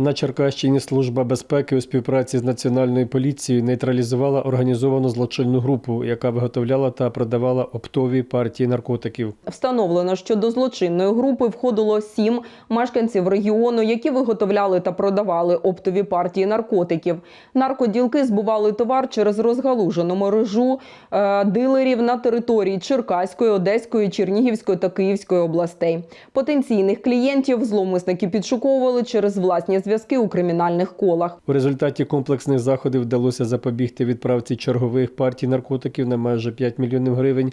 На Черкащині Служба безпеки у співпраці з Національною поліцією нейтралізувала організовану злочинну групу, яка виготовляла та продавала оптові партії наркотиків. Встановлено, що до злочинної групи входило сім мешканців регіону, які виготовляли та продавали оптові партії наркотиків. Наркоділки збували товар через розгалужену мережу е, дилерів на території Черкаської, Одеської, Чернігівської та Київської областей. Потенційних клієнтів зловмисники підшуковували через власні зв'язки у кримінальних колах. У результаті комплексних заходів вдалося запобігти відправці чергових партій наркотиків на майже 5 мільйонів гривень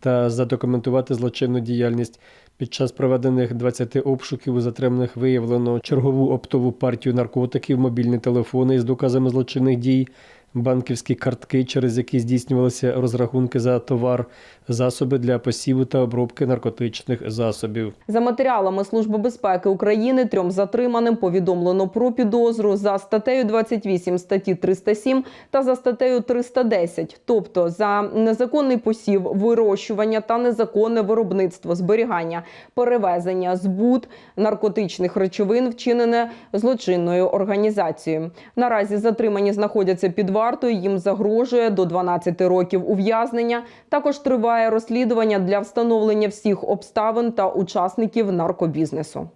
та задокументувати злочинну діяльність. Під час проведених 20 обшуків у затриманих виявлено чергову оптову партію наркотиків, мобільні телефони із доказами злочинних дій, банківські картки, через які здійснювалися розрахунки за товар, засоби для посіву та обробки наркотичних засобів. За матеріалами Служби безпеки України трьом затриманим повідомлено про підозру за статтею 28 статті 307 та за статтею 310, тобто за незаконний посів, вирощування та незаконне виробництво, зберігання, перевезення, збут наркотичних речовин, вчинене злочинною організацією. Наразі затримані знаходяться під вартою. Їм загрожує до 12 років ув'язнення. Також триває розслідування для встановлення всіх обставин та учасників наркобізнесу.